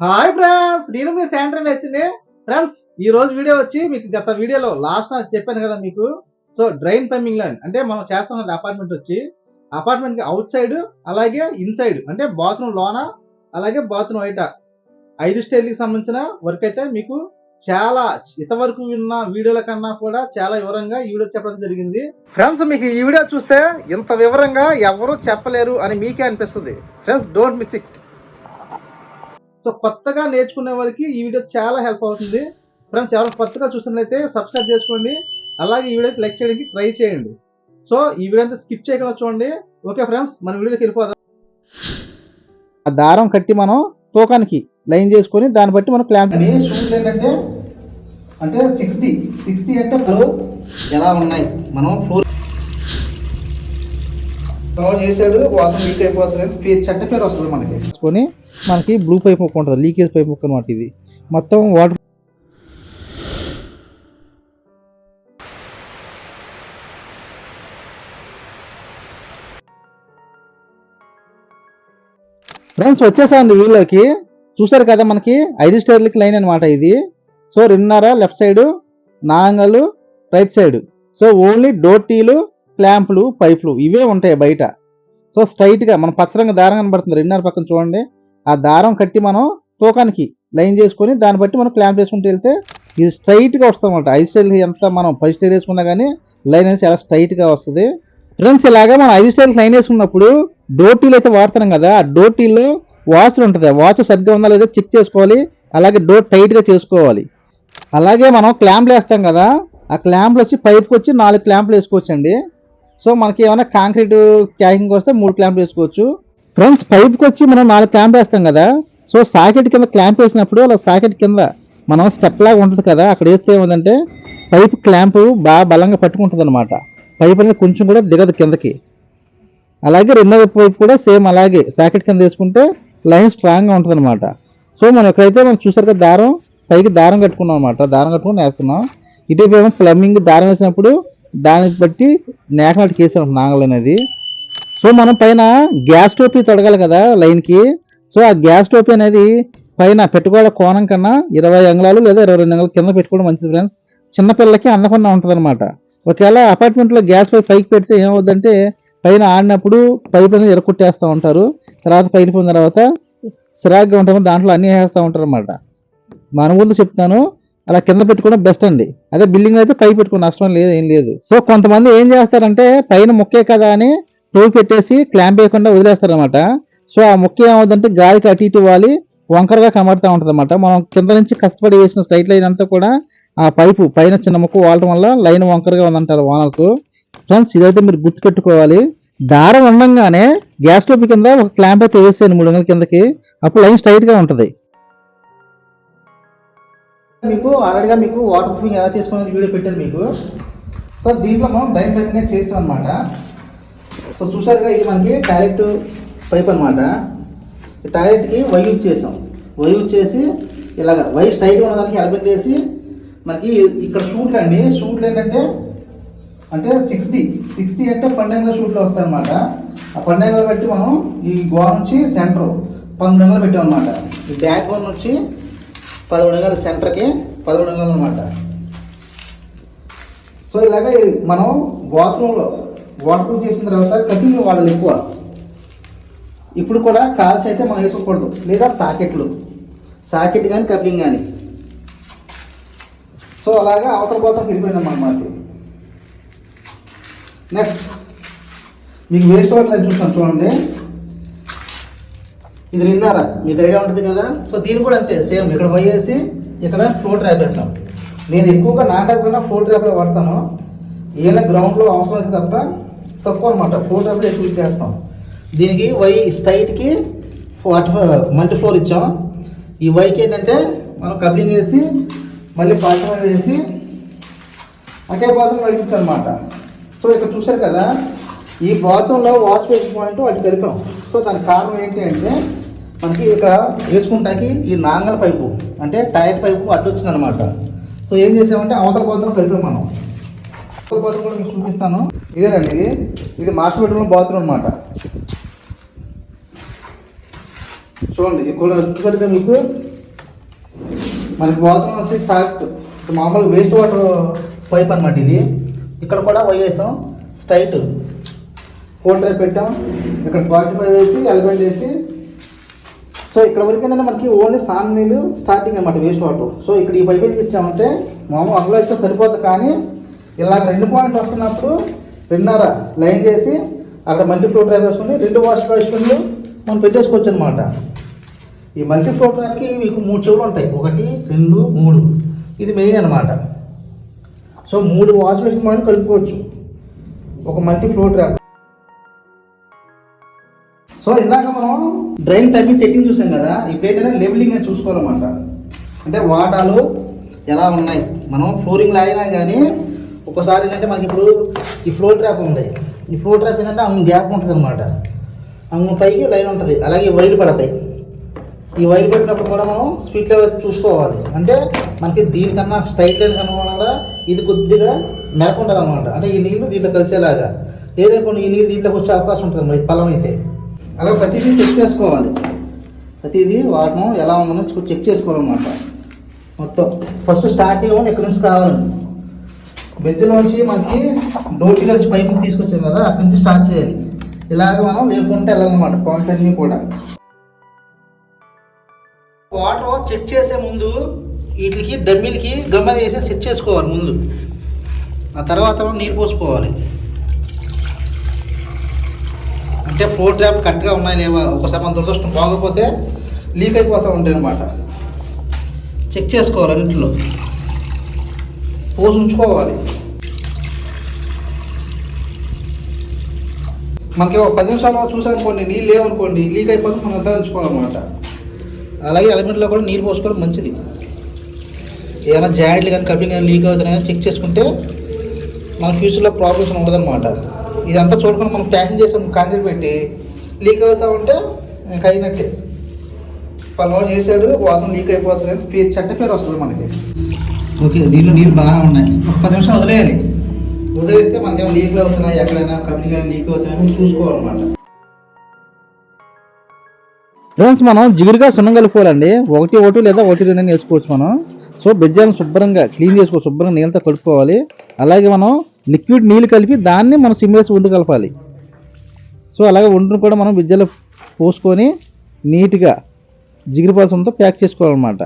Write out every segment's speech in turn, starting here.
Hi friends నేను మీ Santner వేసింది friends ఈ రోజు వీడియో వచ్చి మీకు గత వీడియోలో లాస్ట్ నాకు చెప్పాను కదా మీకు. సో డ్రైన్ పంపింగ్ లైన్ అంటే మనం చేస్తున్నది అపార్ట్మెంట్ వచ్చి అపార్ట్మెంట్కి అవుట్ సైడ్ అలాగే ఇన్సైడ్ అంటే బాత్రూమ్ లోన అలాగే బాత్రూమ్ బయట. ఐదు స్టైల్కి సంబంధించిన వర్క్ అయితే మీకు చాలా ఇంతవరకు విన్న వీడియోల కన్నా కూడా చాలా వివరంగా ఈ వీడియో చెప్పడం జరిగింది. ఫ్రెండ్స్ మీకు ఈ వీడియో చూస్తే ఇంత వివరంగా ఎవరు చెప్పలేరు అని మీకే అనిపిస్తుంది. Friends don't miss it so కొత్తగా నేర్చుకునే వారికి ఈ వీడియో చాలా హెల్ప్ అవుతుంది. ఫ్రెండ్స్ ఎవరు కొత్తగా చూసినట్లయితే సబ్స్క్రైబ్ చేసుకోండి. అలాగే ఈ వీడియోకి లైక్ చేయడానికి ట్రై చేయండి. సో ఈ వీడియో అంతా స్కిప్ చేయకుండా చూడండి. ఓకే ఫ్రెండ్స్ మన వీడియోకి వెళ్ళిపోదాం. ఆ దారం కట్టి మనం తూకానికి లైన్ చేసుకొని దాన్ని బట్టి మనం క్లాంప్ షూస్ ఏంటంటే అంటే సిక్స్టీ సిక్స్టీ అంటే ఎలా ఉన్నాయి? మనం ఫ్లోర్ వాటర్ లీక్ అయిపోతుంది పేరు వస్తుంది మనకి. తీసుకొని మనకి బ్లూ పైప్ ముక్క ఉంటుంది లీకేజ్ పైప్ ముక్క అనమాట ఇది. మొత్తం వాటర్ ఫ్రెండ్స్ వచ్చేసాండి వీళ్ళకి. చూసారు కదా మనకి? ఐదు స్టేర్లకి లైన్ అనమాట ఇది. సో రెండున్నర లెఫ్ట్ సైడ్ నాంగలు రైట్ సైడ్ సో ఓన్లీ డోటీలు క్లాంపులు పైపులు ఇవే ఉంటాయి బయట. సో స్ట్రైట్గా మనం మన పచ్చరంగ దారం కనబడుతుంది. రెండున్నర పక్కన చూడండి. ఆ దారం కట్టి మనం తూకానికి లైన్ చేసుకొని దాన్ని బట్టి మనం క్లాంప్ చేసుకుంటూ వెళ్తే ఇది స్ట్రైట్గా వస్తుంది అనమాట ఐదు స్టైల్ ఎంత మనం పది స్టైల్ వేసుకున్నా కానీ లైన్ అనేది చాలా స్ట్రైట్గా వస్తుంది. ఫ్రెండ్స్ ఇలాగా మనం ఐదు స్టైల్ లైన్ వేసుకున్నప్పుడు డోటీలు అయితే వాడుతున్నాం కదా. ఆ డోటీలో వాచ్ ఉంటుంది. ఆ వాచ్ సరిగ్గా ఉందా లేదా చెక్ చేసుకోవాలి. అలాగే డోర్ టైట్గా చేసుకోవాలి. అలాగే మనం క్లాంప్లు వేస్తాం కదా. ఆ క్లాంప్లు వచ్చి పైప్కి వచ్చి నాలుగు క్లాంప్లు వేసుకోవచ్చండి. సో మనకి ఏమైనా కాంక్రీట్ క్యాకింగ్ వస్తే మూడు క్లాంప్ వేసుకోవచ్చు. ఫ్రెండ్స్ పైప్కి వచ్చి మనం నాలుగు క్లాంప్ వేస్తాం కదా. సో సాకెట్ కింద క్లాంప్ వేసినప్పుడు అలా సాకెట్ కింద మనం స్టెప్ లాగా ఉంటుంది కదా అక్కడ వేస్తే ఏముందంటే పైప్ క్లాంప్ బాగా బలంగా పట్టుకుంటుంది అనమాట పైప్ అనేది కొంచెం కూడా దిగదు కిందకి. అలాగే రెండవ పైప్ కూడా సేమ్ అలాగే సాకెట్ కింద వేసుకుంటే లైన్ స్ట్రాంగ్గా ఉంటుంది అనమాట సో మనం ఎక్కడైతే మనం చూసారు కదా దారం పైకి దారం కట్టుకున్నాం అనమాట దారం కట్టుకుని వేస్తున్నాం. ఇటువైపు ప్లంబింగ్ దారం వేసినప్పుడు దానికి బట్టి నేకనాటి కేసు నాగలు అనేది. సో మనం పైన గ్యాస్ టోపీ తొడగాలి కదా లైన్కి. సో ఆ గ్యాస్ టోపీ అనేది పైన పెట్టుకోవడం కోణం కన్నా ఇరవై అంగుళాలు లేదా ఇరవై రెండు అంగుళాలు కింద పెట్టుకోవడం మంచిది ఫ్రెండ్స్. చిన్నపిల్లలకి అన్నపన్న ఉంటుంది అనమాట ఒకవేళ అపార్ట్మెంట్లో గ్యాస్ పై పైకి పెడితే ఏమవుద్దంటే పైన ఆడినప్పుడు పైపు అనేది ఎరకొట్టేస్తూ ఉంటారు. తర్వాత పైన పోయిన తర్వాత సిరాగ్గా ఉంటాము దాంట్లో అన్నీ వేస్తూ ఉంటారు అనమాట మన ఊళ్ళో చెప్తాను అలా కింద పెట్టుకోవడం బెస్ట్ అండి. అదే బిల్డింగ్ అయితే పై పెట్టుకుని నష్టం లేదు ఏం లేదు. సో కొంతమంది ఏం చేస్తారంటే పైన ముక్కే కదా అని టోపీ పెట్టేసి క్లాంప్ వేయకుండా వదిలేస్తారనమాట సో ఆ ముక్క ఏమవుతుందంటే గాలికి అటు ఇటు వాలి వంకరగా కనబడుతూ ఉంటుంది అనమాట మనం కింద నుంచి కష్టపడి వేసిన స్ట్రైట్ లైన్ అంతా కూడా ఆ పైపు పైన చిన్న ముక్క వాడటం వల్ల లైన్ వంకరగా ఉందంటారు వానలకు ఫ్రెండ్స్ ఇదైతే మీరు గుర్తుపెట్టుకోవాలి. దారం ఉండంగానే గ్యాస్ టోపీ కింద ఒక క్లాంప్ అయితే వేసేయండి మూడు వందల కిందకి. అప్పుడు లైన్ స్ట్రైట్గా ఉంటుంది. మీకు ఆల్రెడీగా మీకు వాటర్ ప్రూఫింగ్ ఎలా చేసుకునేది వీడియో పెట్టాను మీకు. సో దీంట్లో మనం డైన్ పైపింగ్ చేసాం అనమాట సో చూసారుగా ఇది మనకి టాయిలెట్ పైప్ అనమాట ఈ టాయిలెట్కి వై యూజ్ చేసాం. వై యూజ్ చేసి ఇలాగ వై స్ట్రైట్గా ఉన్నదానికి ఎలబెట్ చేసి మనకి ఇక్కడ షూట్లు అండి. షూట్లు ఏంటంటే అంటే సిక్స్టీ సిక్స్టీ అంటే పన్నెండు షూట్లు వస్తాయి అనమాట ఆ పన్నెండు బట్టి మనం ఈ గోడ నుంచి సెంటర్ పన్నెండు పెట్టాం అనమాట ఈ బ్యాక్ బోన్ నుంచి పదమూడు వందల సెంటర్కి పదమూడు వందలు అనమాట సో ఇలాగ మనం బాత్రూంలో వాటర్ ప్రూఫ్ చేసిన తర్వాత కటింగ్ వాడాలి ఎక్కువ. ఇప్పుడు కూడా కాల్చి అయితే మనం వేసుకోకూడదు. లేదా సాకెట్లు. సాకెట్ కానీ కప్లింగ్ కానీ సో అలాగా అవతల పోతం తిరిగిపోయిందమ్మా మాకు. నెక్స్ట్ మీకు వేస్ట్ వాటర్ లైన్ చూస్తాను చూడండి. ఇది విన్నారా? మీకు ఐడియా ఉంటుంది కదా? సో దీని కూడా అంతే సేమ్ ఇక్కడ పోయేసి ఇక్కడ ఫ్లోర్ ట్రాప్ వేస్తాం నేను ఎక్కువగా నా ట్రాప్ కన్నా ఫ్లోర్ ట్రాప్లో వాడతాను. ఏదైనా గ్రౌండ్లో అవసరం అయితే తప్ప తక్కువ అనమాట ఫ్లోర్ ట్రాప్లో ఎక్కువ చేస్తాం. దీనికి వై స్ట్రైట్కి ఫార్టీ మల్టీ ఫ్లోర్ ఇచ్చాం. ఈ వైకి ఏంటంటే మనం కబ్లింగ్ వేసి మళ్ళీ ఫార్టీ ఫైవ్ వేసి అకే బాత్రూమ్ నడిపించాం అనమాట సో ఇక్కడ చూశారు కదా ఈ బాత్రూంలో వాష్ బేసిన్ పాయింట్ వాటి కలిపాం. సో దానికి కారణం ఏంటి అంటే మనకి ఇక్కడ వేసుకుంటాకి ఈ నాంగల పైపు అంటే టైర్ పైపు అడ్డు వచ్చిందనమాట సో ఏం చేసామంటే అవతల బాత్రూమ్ కలిపాం మనం. అవతల బాత్రూమ్ కూడా మీకు చూపిస్తాను. ఇదేనండి ఇది. ఇది మాస్టర్ బెడ్రూమ్ బాత్రూమ్ అనమాట చూడండి ఇక్కడ చూసారుగా మీకు మనకి బాత్రూమ్ వచ్చి టాక్ట్ మామూలు వేస్ట్ వాటర్ పైప్ అనమాట ఇది. ఇక్కడ కూడా పోయేసాం స్ట్రైట్. ఫోర్ డ్రైవ్ పెట్టాం ఇక్కడ ఫార్టీ ఫైవ్ వేసి ఎలిమెంట్ వేసి సో ఇక్కడ వరకు ఏంటంటే మనకి ఓన్లీ సాన్ నీళ్ళు స్టార్టింగ్ అనమాట వేస్ట్ వాటర్ సో ఇక్కడ ఈ పైపు ఇచ్చామంటే మామూలు అందులో ఇస్తే సరిపోతుంది కానీ ఇలా రెండు పాయింట్ వస్తున్నప్పుడు రెండున్నర లైన్ చేసి అక్కడ మల్టీ ఫ్లో ట్రాప్ వేసుకుని రెండు వాష్ వేసుకుని మనం పెట్టేసుకోవచ్చు అనమాట ఈ మల్టీ ఫ్లో ట్రాప్కి మీకు మూడు చెవులు ఉంటాయి ఒకటి రెండు మూడు. ఇది మెయిన్ అనమాట సో మూడు వాష్ బేసిన్ పాయింట్ కలుపుకోవచ్చు. ఒక మల్టీ ఫ్లో ట్రాప్ సో ఇందాక మనం డ్రైన్ టైమింగ్ సెట్టింగ్ చూసాం కదా ఇప్పుడు ఏంటంటే లేబులింగ్ అని చూసుకోవాలన్నమాట. అంటే వాటాలు ఎలా ఉన్నాయి? మనం ఫ్లోరింగ్ లాగినా కానీ ఒకసారి ఏంటంటే మనకి ఇప్పుడు ఈ ఫ్లోర్ ట్రాప్ ఉంది. ఈ ఫ్లోర్ ట్రాప్ ఏంటంటే అంగు గ్యాప్ ఉంటుంది అనమాట అంగు పైకి లైన్ ఉంటుంది. అలాగే వైర్లు పడతాయి. ఈ వైర్ పెట్టినప్పుడు కూడా మనం స్పీడ్ లెవెల్ అయితే చూసుకోవాలి. అంటే మనకి దీనికన్నా స్ట్రైట్ లైన్ కనుగొనాలా ఇది కొద్దిగా మెరకుండాలి అనమాట అంటే ఈ నీళ్ళు దీంట్లో కలిసేలాగా. లేదనుకోండి ఈ నీళ్ళు దీంట్లోకి వచ్చే అవకాశం ఉంటుంది మరి పొలం అయితే. అలా ప్రతిదీ చెక్ చేసుకోవాలి. ప్రతిదీ వాడడం ఎలా ఉందని చెక్ చేసుకోవాలన్నమాట. మొత్తం. ఫస్ట్ స్టార్టింగ్ ఎక్కడి నుంచి కావాలి బెజ్జలోంచి మనకి డోటీలోంచి వచ్చి పైపు తీసుకొచ్చాం కదా అక్కడి నుంచి స్టార్ట్ చేయాలి. ఇలాగ మనం లేకుంటే వెళ్ళాలన్నమాట పాయింట్ అన్నీ కూడా. వాటర్ చెక్ చేసే ముందు వీటికి డమ్మీలకి గమ్మని వేసి సెట్ చేసుకోవాలి ముందు. ఆ తర్వాత నీరు పోసుకోవాలి. అంటే ఫ్లోర్ ట్యాప్ కరెక్ట్గా ఉన్నాయి లేవా ఒకసారి మన దురదృష్టం బాగోకపోతే లీక్ అయిపోతూ ఉంటాయి అనమాట చెక్ చేసుకోవాలి అన్నింటిలో. పోసి ఉంచుకోవాలి. మనకి ఒక పది నిమిషాలు చూసామనుకోండి నీళ్ళు లేవనుకోండి లీక్ అయిపోతే మనం అంతా ఉంచుకోవాలన్నమాట. అలాగే ఎలిమెంట్లో కూడా నీళ్ళు పోసుకోవడం మంచిది. ఏమైనా జాయింట్లు కానీ కప్పింగ్ కానీ లీక్ అవుతున్నాయని చెక్ చేసుకుంటే మన ఫ్యూచర్లో ప్రాబ్లమ్స్ ఉండదన్నమాట. ఇదంతా చూడకుండా మనం ప్యాకింగ్ చేసాం కాంక్రీట్ పెట్టి లీక్ అవుతా ఉంటే ఇంకా అయినట్టే. పలానా చేశాడు వాతం లీక్ అయిపోతుంది పేరు చెడ్డ పేరు వస్తుంది మనకి. ఓకే దీంట్లో నీళ్ళు బాగా ఉన్నాయి. ఒక పది నిమిషాలు వదిలేయాలి. వదిలేస్తే మనకేమో లీక్లు అవుతున్నాయి ఎక్కడైనా కానీ లీక్ అవుతున్నాయని చూసుకోవాలన్నమాట. ఫ్రెండ్స్ మనం జిగురుగా సున్నం కలుపుకోవాలండి ఒకటి ఒకటి లేదా ఒకటి రెండు వేసుకోవచ్చు మనం. సో బెజ్జాలను శుభ్రంగా క్లీన్ చేసుకోవాలి శుభ్రంగా నీళ్ళతో కలుపుకోవాలి అలాగే మనం లిక్విడ్ నీళ్ళు కలిపి దాన్ని మనం సిమ్ వేసి వండు కలపాలి. సో అలాగే వండును కూడా మనం విద్యలో పోసుకొని నీట్గా జిగురు పాసంతో ప్యాక్ చేసుకోవాలన్నమాట.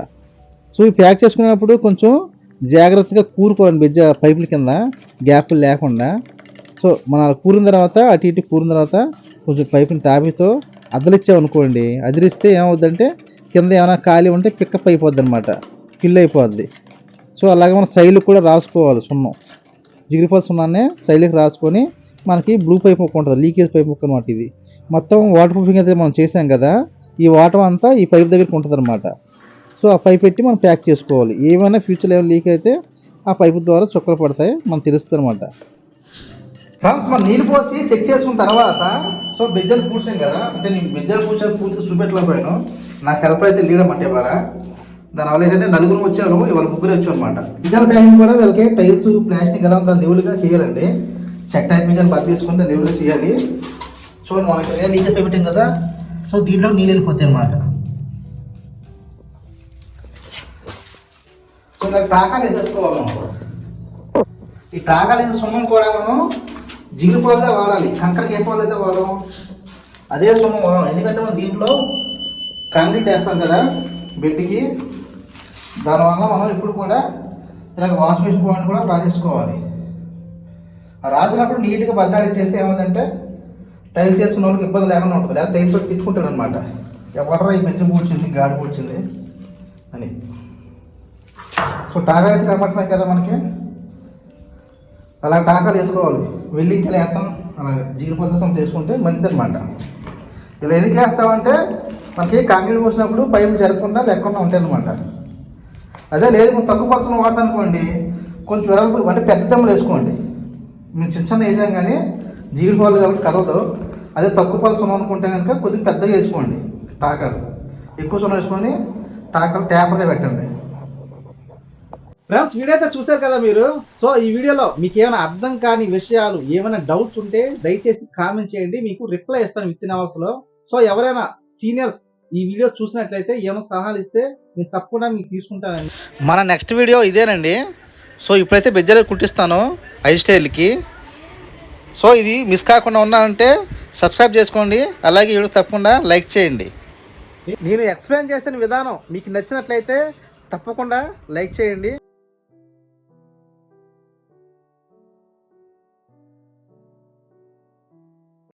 సో ఈ ప్యాక్ చేసుకునేటప్పుడు కొంచెం జాగ్రత్తగా కూరుకోవాలి బిజ్జ పైపుల కింద గ్యాప్ లేకుండా. సో మన కూరిన తర్వాత అటు ఇటు కూరిన తర్వాత కొంచెం పైపుని తాపితో అదలిచ్చామనుకోండి అదిరిస్తే ఏమవుద్దంటే కింద ఏమైనా ఖాళీ ఉంటే పిక్కప్ అయిపోద్ది అనమాట ఫిల్ అయిపోద్ది. సో అలాగే మనం సైలు కూడా రాసుకోవాలి సున్నం. జిగిరిపాల ఉన్నానే సైలుకి రాసుకొని మనకి బ్లూ పైప్ ముక్క ఉంటుంది లీకేజ్ పైప్ ముక్క అనమాట ఇది. మొత్తం వాటర్ ప్రూఫింగ్ అయితే మనం చేసాం కదా ఈ వాటర్ అంతా ఈ పైప్ దగ్గరికి ఉంటుంది అనమాట సో ఆ పైప్ పెట్టి మనం ప్యాక్ చేసుకోవాలి. ఏమైనా ఫ్యూచర్ ఏమైనా లీక్ అయితే ఆ పైపు ద్వారా చుక్కలు పడతాయి మనం తెలుస్తుంది అనమాట ఫ్రెండ్స్ మనం నీళ్ళు పోసి చెక్ చేసుకున్న తర్వాత సో బెజ్జలు పూసాం కదా అంటే నేను బెజ్జలు పూసాను పూర్తిగా చూపెట్టలేకపోయాను. నాకు హెల్ప్ అయితే లీడమంటే ఇవాళ దానివల్ల ఏంటంటే నలుగురు వచ్చారు ఇవాళ ముగ్గురు వచ్చారు అనమాట బెజ్జల టైం కూడా వీళ్ళకి టైల్స్ ప్లాస్టిక్ ఎలా ఉందో లెవెల్గా చేయాలండి. చెక్ టైపింగ్ అని బతి తీసుకుంటే లెవెల్గా చేయాలి. సో మనకి నీళ్ళు పెట్టాం కదా. సో దీంట్లో నీళ్ళు వెళ్ళిపోతాయి అనమాట సో నాకు టాకాలు వేసేసుకోవాలి మనం? ఈ టాకాలు వేసే సొమ్మను కూడా మనం జిగురు పాలతో వాడాలి. కంకరకి ఏ పాలు అయితే వాడడం అదే సొమ్మం వాడడం ఎందుకంటే మనం దీంట్లో కాంక్రీట్ వేస్తాం కదా బెడ్కి దానివల్ల మనం ఇప్పుడు కూడా ఇలాగ వాష్ బేసిన్ పాయింట్ కూడా రాసేసుకోవాలి. ఆ రాసినప్పుడు నీట్గా బద్దాలు చేస్తే ఏమైందంటే టైల్స్ చేసుకున్న వాళ్ళకి ఇబ్బంది లేకుండా ఉంటుంది. లేదా టైల్స్ వచ్చి తిట్టుకుంటాడు అనమాట ఎవడరా ఈ పెంచి పూడ్చింది గాడి పూడ్చింది? అని. సో టాకా అయితే కనపడుతున్నాయి కదా మనకి. అలా టాకాలు వేసుకోవాలి. వెల్లింగ్ వేస్తాం? అలాగే జీడి పద్ధతి తీసుకుంటే మంచిదనమాట ఇలా ఎందుకు వేస్తామంటే మనకి కాంక్రీట్ పోసినప్పుడు పైపులు జరగకుండా లేకుండా ఉంటాయి అనమాట అదే లేదు కొంచెం తక్కువ పర్సన్ వాడతాం అనుకోండి కొంచెం వెరల్పులు అంటే పెద్ద దమ్ములు వేసుకోండి. మేము చిన్న చిన్న వేసాం కానీ జీడి పాలు కాబట్టి కదలదు. అదే తక్కువ పాలు సున్నం అనుకుంటే కనుక కొద్దిగా పెద్దగా వేసుకోండి టాకాలు ఎక్కువ సున్నం వేసుకొని టాకాలు ట్యాపర్గా పెట్టండి. ఫ్రెండ్స్ వీడియో అయితే చూశారు కదా మీరు? సో ఈ వీడియోలో మీకు ఏమైనా అర్థం కాని విషయాలు ఏమైనా డౌట్స్ ఉంటే దయచేసి కామెంట్ చేయండి. మీకు రిప్లై ఇస్తాను విత్ ఇన్ అవర్స్లో. సో ఎవరైనా సీనియర్స్ ఈ వీడియో చూసినట్లయితే ఏమైనా సలహాలు ఇస్తే నేను తప్పకుండా మీకు తీసుకుంటానండి. మన నెక్స్ట్ వీడియో ఇదేనండి. సో ఇప్పుడైతే బెజ్జర్ కుట్టిస్తాను ఐదు స్టైల్కి. సో ఇది మిస్ కాకుండా ఉన్నానంటే సబ్స్క్రైబ్ చేసుకోండి. అలాగే వీడియో తప్పకుండా లైక్ చేయండి. నేను ఎక్స్ప్లెయిన్ చేసిన విధానం మీకు నచ్చినట్లయితే తప్పకుండా లైక్ చేయండి.